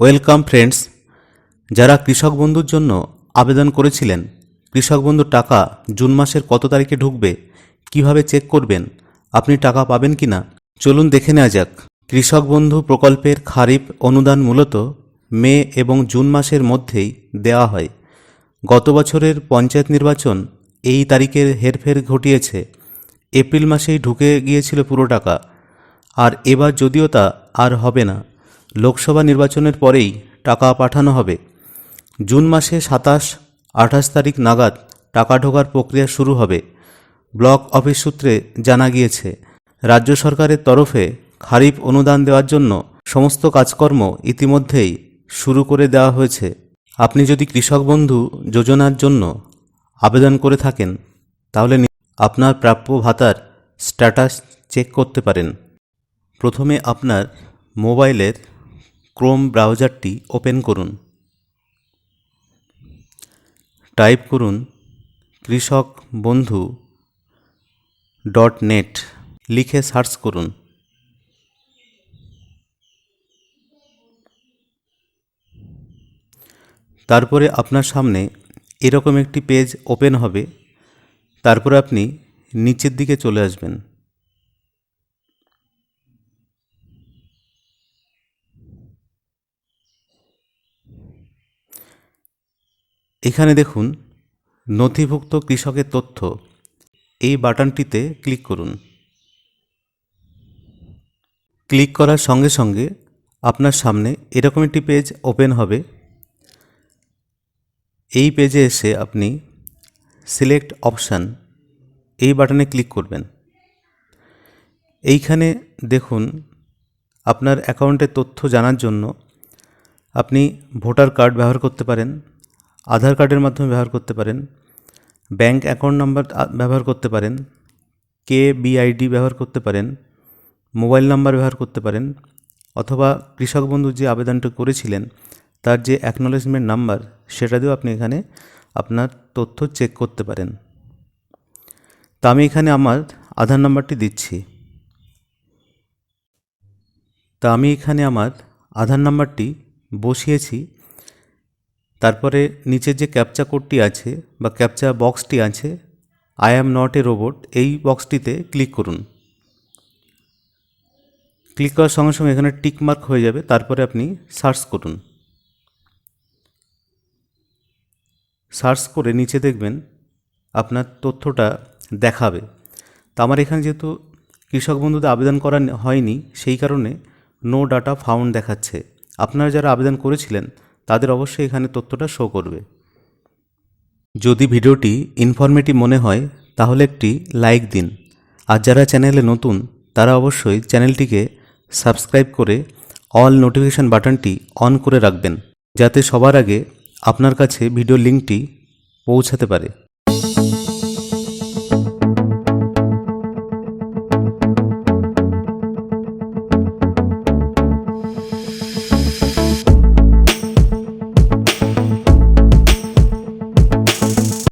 Welcome friends, যারা কৃষক বন্ধুর জন্য আবেদন করেছিলেন, কৃষক বন্ধুর টাকা জুন মাসের কত তারিখে ঢুকবে, কীভাবে চেক করবেন, আপনি টাকা পাবেন কি না চলুন দেখে নেওয়া যাক। কৃষক বন্ধু প্রকল্পের খারিফ অনুদান মূলত মে এবং জুন মাসের মধ্যেই দেওয়া হয়। গত বছরের পঞ্চায়েত নির্বাচন এই তারিখের হেরফের ঘটিয়েছে। এপ্রিল মাসেই ঢুকে গিয়েছিল পুরো টাকা, আর এবার যদিও তা আর হবে না লোকসভা নির্বাচনের পরেই টাকা পাঠানো হবে। জুন মাসে সাতাশ, আঠাশ তারিখ নাগাদ টাকা ঢোকার প্রক্রিয়া শুরু হবে, ব্লক অফিস সূত্রে জানা গিয়েছে। রাজ্য সরকারের তরফে খারিফ অনুদান দেওয়ার জন্য সমস্ত কাজকর্ম ইতিমধ্যেই শুরু করে দেওয়া হয়েছে। আপনি যদি কৃষক বন্ধু যোজনার জন্য আবেদন করে থাকেন, তাহলে আপনার প্রাপ্য ভাতার স্ট্যাটাস চেক করতে পারেন। প্রথমে আপনার মোবাইলের ক্রোম ব্রাউজারটি ওপেন করুন। টাইপ করুন কৃষক বন্ধু ডট নেট, লিখে সার্চ করুন। তারপরে আপনার সামনে এরকম একটি পেজ ওপেন হবে। তারপরে আপনি নিচের দিকে চলে আসবেন। এখানে দেখুন, নথিভুক্ত কৃষকের তথ্য। এই বাটনটিতে ক্লিক করুন। ক্লিক করার সঙ্গে সঙ্গে আপনার সামনে এরকম একটি পেজ ওপেন হবে। এই পেজে এসে আপনি সিলেক্ট অপশান, এই বাটনে ক্লিক করবেন। এইখানে দেখুন, আপনার অ্যাকাউন্টের তথ্য জানার জন্য আপনি ভোটার কার্ড ব্যবহার করতে পারেন। আধার কার্ডের মাধ্যমে ব্যবহার করতে পারেন। ব্যাংক অ্যাকাউন্ট নাম্বার ব্যবহার করতে পারেন। কে বিআইডি ব্যবহার করতে পারেন। মোবাইল নাম্বার ব্যবহার করতে পারেন। অথবা কৃষক বন্ধু যে আবেদনটা করেছিলেন, তার যে অ্যাকনোলেজমেন্ট নাম্বার সেটা দিয়েও আপনি এখানে আপনার তথ্য চেক করতে পারেন। তা আমি এখানে আমার আধার নাম্বারটি দিচ্ছি। তা আমি এখানে আমার আধার নাম্বারটি বসিয়েছি। তারপরে নিচে যে ক্যাপচা কোডটি আছে বা ক্যাপচা বক্সটি আছে I am not a robot এই বক্সটিতে ক্লিক করুন। ক্লিক করার সঙ্গে সঙ্গে এখানে টিক মার্ক হয়ে যাবে, তারপরে আপনি সার্চ করুন। সার্চ করে নিচে দেখবেন আপনার তথ্যটা দেখাবে। তা আমার এখানে যেহেতু কৃষক বন্ধুতে আবেদন করা হয়নি, সেই কারণে নো ডাটা ফাউন্ড দেখাচ্ছে। আপনারা যারা আবেদন করেছিলেন তাদের অবশ্যই এখানে তথ্যটা শো করবে। যদি ভিডিওটি ইনফরমেটিভ মনে হয়, তাহলে একটি লাইক দিন। আর যারা চ্যানেলে নতুন, তারা অবশ্যই চ্যানেলটিকে সাবস্ক্রাইব করে অল নোটিফিকেশান বাটনটি অন করে রাখবেন, যাতে সবার আগে আপনার কাছে ভিডিও লিঙ্কটি পৌঁছাতে পারে।